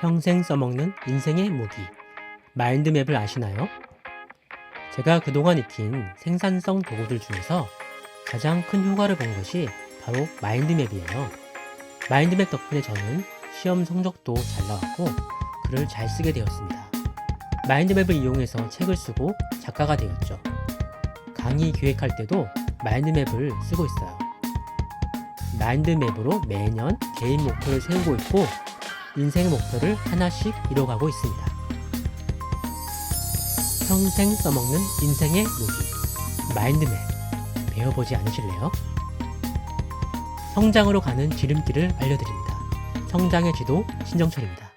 평생 써먹는 인생의 무기. 마인드맵을 아시나요? 제가 그동안 익힌 생산성 도구들 중에서 가장 큰 효과를 본 것이 바로 마인드맵이에요. 마인드맵 덕분에 저는 시험 성적도 잘 나왔고 글을 잘 쓰게 되었습니다. 마인드맵을 이용해서 책을 쓰고 작가가 되었죠. 강의 기획할 때도 마인드맵을 쓰고 있어요. 마인드맵으로 매년 개인 목표를 세우고 있고 인생의 목표를 하나씩 이뤄가고 있습니다. 평생 써먹는 인생의 무기 마인드맵 배워보지 않으실래요? 성장으로 가는 지름길을 알려드립니다. 성장의 지도 신정철입니다.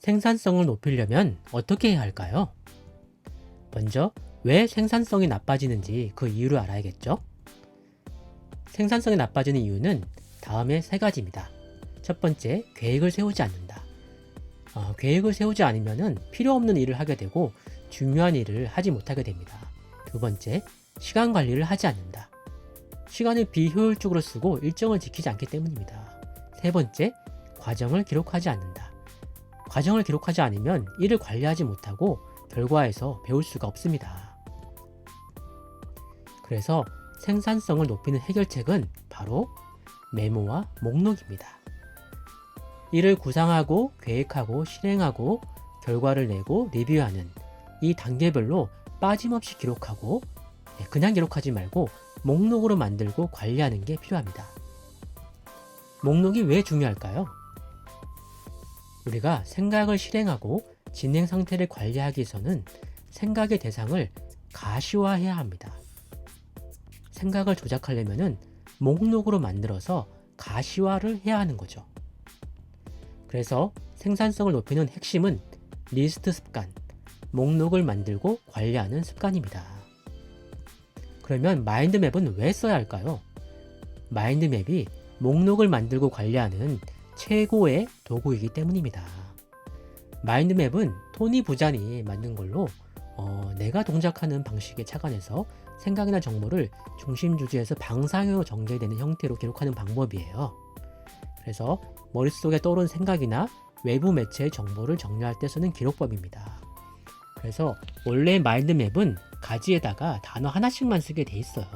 생산성을 높이려면 어떻게 해야 할까요? 먼저 왜 생산성이 나빠지는지 그 이유를 알아야겠죠? 생산성이 나빠지는 이유는 다음에 세 가지입니다. 첫 번째, 계획을 세우지 않는다. 어, 계획을 세우지 않으면 필요 없는 일을 하게 되고 중요한 일을 하지 못하게 됩니다. 두 번째, 시간 관리를 하지 않는다. 시간을 비효율적으로 쓰고 일정을 지키지 않기 때문입니다. 세 번째, 과정을 기록하지 않는다. 과정을 기록하지 않으면 일을 관리하지 못하고 결과에서 배울 수가 없습니다. 그래서 생산성을 높이는 해결책은 바로 메모와 목록입니다. 이를 구상하고 계획하고 실행하고 결과를 내고 리뷰하는 이 단계별로 빠짐없이 기록하고 예, 그냥 기록하지 말고 목록으로 만들고 관리하는 게 필요합니다. 목록이 왜 중요할까요? 우리가 생각을 실행하고 진행 상태를 관리하기 위해서는 생각의 대상을 가시화해야 합니다. 생각을 조작하려면 목록으로 만들어서 가시화를 해야 하는 거죠. 그래서 생산성을 높이는 핵심은 리스트 습관, 목록을 만들고 관리하는 습관입니다. 그러면 마인드맵은 왜 써야 할까요? 마인드맵이 목록을 만들고 관리하는 최고의 도구이기 때문입니다. 마인드맵은 토니 부잔이 만든 걸로 어, 내가 동작하는 방식에 착안해서 생각이나 정보를 중심 주제에서 방상으로 전개되는 형태로 기록하는 방법이에요. 그래서 머릿속에 떠오른 생각이나 외부 매체의 정보를 정리할 때 쓰는 기록법입니다. 그래서 원래 마인드맵은 가지에다가 단어 하나씩만 쓰게 돼 있어요.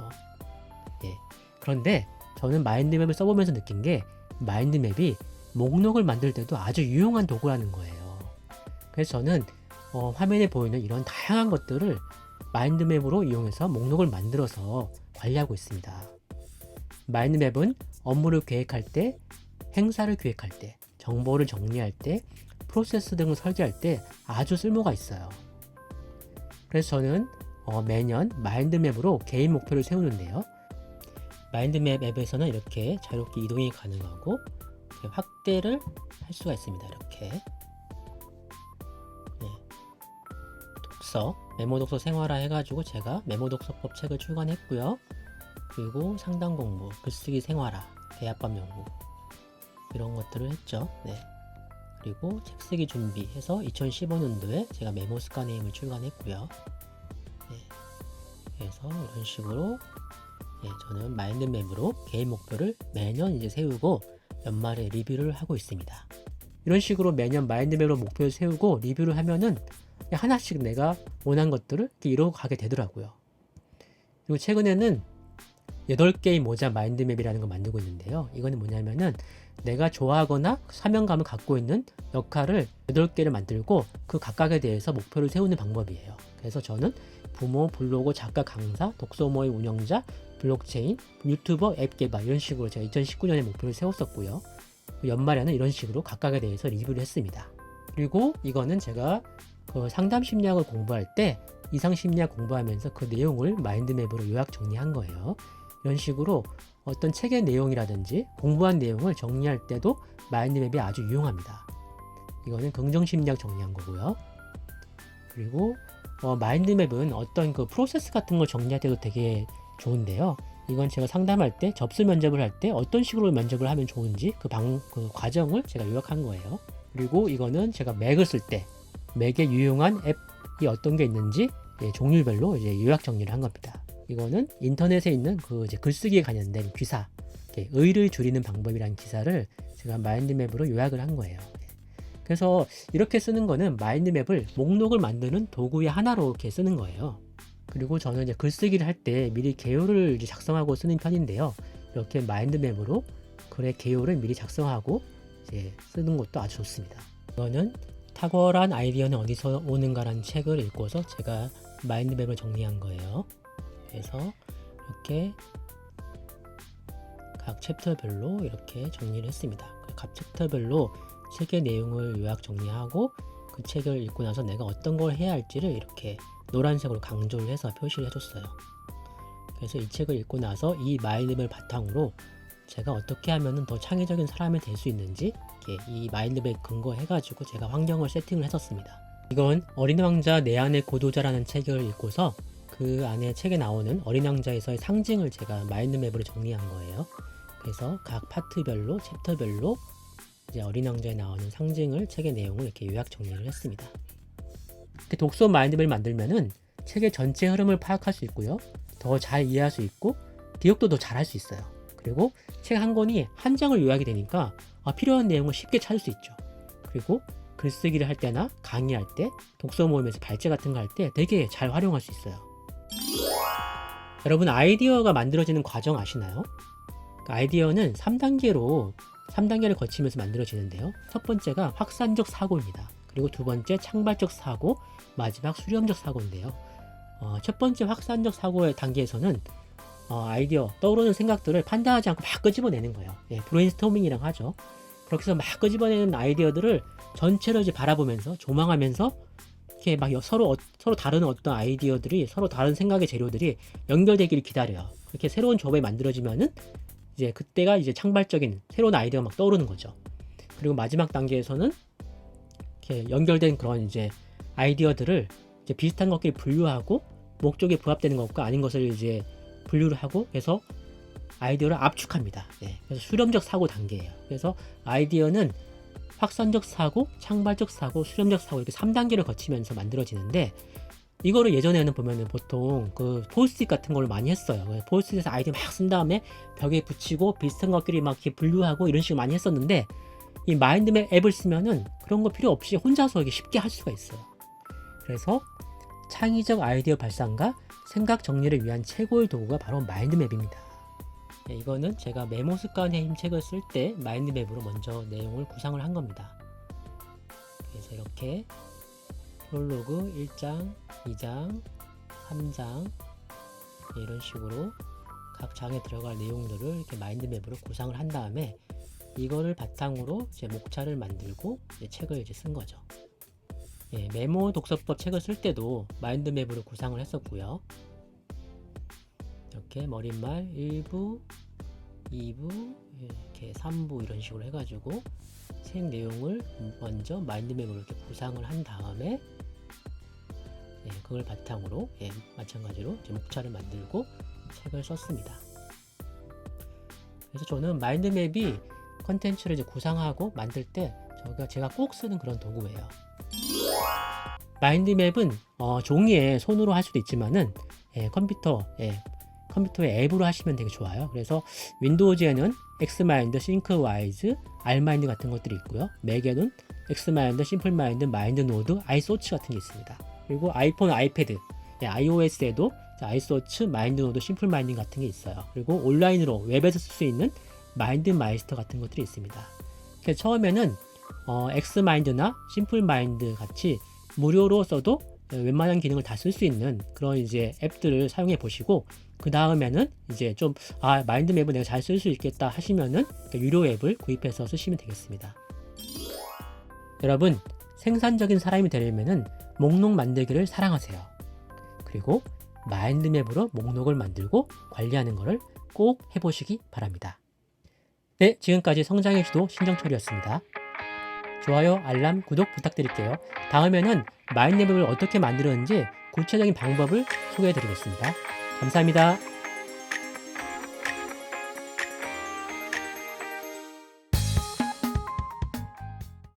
예. 그런데 저는 마인드맵을 써보면서 느낀 게 마인드맵이 목록을 만들 때도 아주 유용한 도구라는 거예요. 그래서 저는 어, 화면에 보이는 이런 다양한 것들을 마인드맵으로 이용해서 목록을 만들어서 관리하고 있습니다. 마인드맵은 업무를 계획할 때, 행사를 기획할 때, 정보를 정리할 때, 프로세스 등을 설계할 때 아주 쓸모가 있어요. 그래서 저는 어, 매년 마인드맵으로 개인 목표를 세우는데요. 마인드맵 앱에서는 이렇게 자유롭게 이동이 가능하고 확대를 할 수가 있습니다. 이렇게 독서, 메모 독서 생활화 해가지고 제가 메모 독서법 책을 출간했고요. 그리고 상담 공부, 글쓰기 생활화, 대합법 연구 이런 것들을 했죠. 네. 그리고 책 쓰기 준비해서 2015년도에 제가 메모 스카네임을 출간했고요. 네. 그래서 이런 식으로 예, 저는 마인드 맵으로 개인 목표를 매년 이제 세우고 연말에 리뷰를 하고 있습니다. 이런 식으로 매년 마인드맵으로 목표를 세우고 리뷰를 하면은 하나씩 내가 원한 것들을 이렇게 이뤄가게 되더라고요. 그리고 최근에는 8개의 모자 마인드맵이라는 걸 만들고 있는데요. 이거는 뭐냐면은 내가 좋아하거나 사명감을 갖고 있는 역할을 8개를 만들고 그 각각에 대해서 목표를 세우는 방법이에요. 그래서 저는 부모, 블로그, 작가, 강사, 독서모의 운영자, 블록체인, 유튜버, 앱 개발 이런 식으로 제가 2019년에 목표를 세웠었고요. 연말에는 이런 식으로 각각에 대해서 리뷰를 했습니다. 그리고 이거는 제가 그 상담 심리학을 공부할 때 이상 심리학 공부하면서 그 내용을 마인드맵으로 요약 정리한 거예요. 이런 식으로 어떤 책의 내용이라든지 공부한 내용을 정리할 때도 마인드맵이 아주 유용합니다. 이거는 긍정 심리학 정리한 거고요. 그리고 어, 마인드맵은 어떤 그 프로세스 같은 걸 정리할 때도 되게 좋은데요. 이건 제가 상담할 때 접수 면접을 할 때 어떤 식으로 면접을 하면 좋은지 그 방, 그 과정을 제가 요약한 거예요. 그리고 이거는 제가 맥을 쓸 때 맥에 유용한 앱이 어떤 게 있는지 예, 종류별로 이제 요약 정리를 한 겁니다. 이거는 인터넷에 있는 그 글쓰기에 관련된 기사, 이렇게 의를 줄이는 방법이라는 기사를 제가 마인드맵으로 요약을 한 거예요. 그래서 이렇게 쓰는 거는 마인드맵을 목록을 만드는 도구의 하나로 이렇게 쓰는 거예요. 그리고 저는 이제 글쓰기를 할 때 미리 개요를 작성하고 쓰는 편인데요. 이렇게 마인드맵으로 글의 개요를 미리 작성하고 이제 쓰는 것도 아주 좋습니다. 이거는 탁월한 아이디어는 어디서 오는가라는 책을 읽고서 제가 마인드맵을 정리한 거예요. 그래서 이렇게 각 챕터별로 이렇게 정리를 했습니다. 각 챕터별로 책의 내용을 요약 정리하고 그 책을 읽고 나서 내가 어떤 걸 해야 할지를 이렇게 노란색으로 강조를 해서 표시를 해줬어요. 그래서 이 책을 읽고 나서 이 마인드맵을 바탕으로 제가 어떻게 하면 더 창의적인 사람이 될 수 있는지 이 마인드맵 근거해가지고 제가 환경을 세팅을 했었습니다. 이건 어린 왕자 내 안의 고도자라는 책을 읽고서 그 안에 책에 나오는 어린 왕자에서의 상징을 제가 마인드맵으로 정리한 거예요. 그래서 각 파트별로 챕터별로 이제 어린 왕자에 나오는 상징을 책의 내용을 이렇게 요약 정리를 했습니다. 이렇게 독서 마인드맵을 만들면은 책의 전체 흐름을 파악할 수 있고요. 더 잘 이해할 수 있고 기억도 더 잘할 수 있어요. 그리고 책 한 권이 한 장을 요약이 되니까 아, 필요한 내용을 쉽게 찾을 수 있죠. 그리고 글쓰기를 할 때나 강의할 때, 독서 모임에서 발제 같은 거 할 때 되게 잘 활용할 수 있어요. 여러분 아이디어가 만들어지는 과정 아시나요? 그 아이디어는 3단계로 3단계를 거치면서 만들어지는데요. 첫 번째가 확산적 사고입니다. 그리고 두 번째 창발적 사고, 마지막 수렴적 사고인데요. 어, 첫 번째 확산적 사고의 단계에서는 어, 아이디어, 떠오르는 생각들을 판단하지 않고 막 끄집어내는 거예요. 예, 브레인스토밍이라고 하죠. 그렇게 해서 막 끄집어내는 아이디어들을 전체로 이제 바라보면서 조망하면서 이렇게 막 여- 서로 어- 서로 다른 어떤 아이디어들이 서로 다른 생각의 재료들이 연결되기를 기다려요. 이렇게 새로운 조합이 만들어지면은 이제 그때가 이제 창발적인 새로운 아이디어가 막 떠오르는 거죠. 그리고 마지막 단계에서는 이렇게 연결된 그런 이제 아이디어들을 이제 비슷한 것끼리 분류하고 목적에 부합되는 것과 아닌 것을 이제 분류를 하고 해서 아이디어를 압축합니다. 예, 그래서 수렴적 사고 단계예요. 그래서 아이디어는 확산적 사고, 창발적 사고, 수렴적 사고 이렇게 3단계를 거치면서 만들어지는데 이거를 예전에는 보면은 보통 그 포스트잇 같은 걸 많이 했어요. 그래서 포스트잇에서 아이디어 막 쓴 다음에 벽에 붙이고 비슷한 것끼리 막 이렇게 분류하고 이런 식으로 많이 했었는데 이 마인드맵 앱을 쓰면은 그런 거 필요 없이 혼자서 이게 쉽게 할 수가 있어요. 그래서 창의적 아이디어 발상과 생각 정리를 위한 최고의 도구가 바로 마인드맵입니다. 네, 이거는 제가 메모 습관의 힘 책을 쓸 때 마인드맵으로 먼저 내용을 구상을 한 겁니다. 그래서 이렇게 프롤로그 1장, 2장, 3장 이런 식으로 각 장에 들어갈 내용들을 이렇게 마인드맵으로 구상을 한 다음에 이거를 바탕으로 이제 목차를 만들고 이제 책을 이제 쓴 거죠. 예, 메모 독서법 책을 쓸 때도 마인드맵으로 구상을 했었고요. 이렇게 머릿말 1부, 2부, 이렇게 3부 이런 식으로 해가지고 책 내용을 먼저 마인드맵으로 이렇게 구상을 한 다음에 예, 그걸 바탕으로 예, 마찬가지로 목차를 만들고 책을 썼습니다. 그래서 저는 마인드맵이 컨텐츠를 이제 구상하고 만들 때 제가 꼭 쓰는 그런 도구예요. 마인드맵은 어, 종이에 손으로 할 수도 있지만은 예, 컴퓨터 예, 컴퓨터의 앱으로 하시면 되게 좋아요. 그래서 윈도우즈에는 엑스마인드, 싱크와이즈, 알마인드 같은 것들이 있고요. 맥에는 엑스마인드, 심플마인드, 마인드노드, 아이소치 같은 게 있습니다. 그리고 아이폰, 아이패드, 예, iOS에도 아이소치, 마인드노드, 심플마인드 같은 게 있어요. 그리고 온라인으로 웹에서 쓸 수 있는 마인드 마이스터 같은 것들이 있습니다. 처음에는 어, 엑스마인드나 심플마인드 같이 무료로 써도 웬만한 기능을 다 쓸 수 있는 그런 이제 앱들을 사용해 보시고 그 다음에는 이제 좀 아 마인드맵을 내가 잘 쓸 수 있겠다 하시면은 그 유료 앱을 구입해서 쓰시면 되겠습니다. 여러분 생산적인 사람이 되려면은 목록 만들기를 사랑하세요. 그리고 마인드맵으로 목록을 만들고 관리하는 것을 꼭 해보시기 바랍니다. 네, 지금까지 성장의 시도 신정철이었습니다. 좋아요, 알람, 구독 부탁드릴게요. 다음에는 마인드맵을 어떻게 만들었는지 구체적인 방법을 소개해 드리겠습니다. 감사합니다.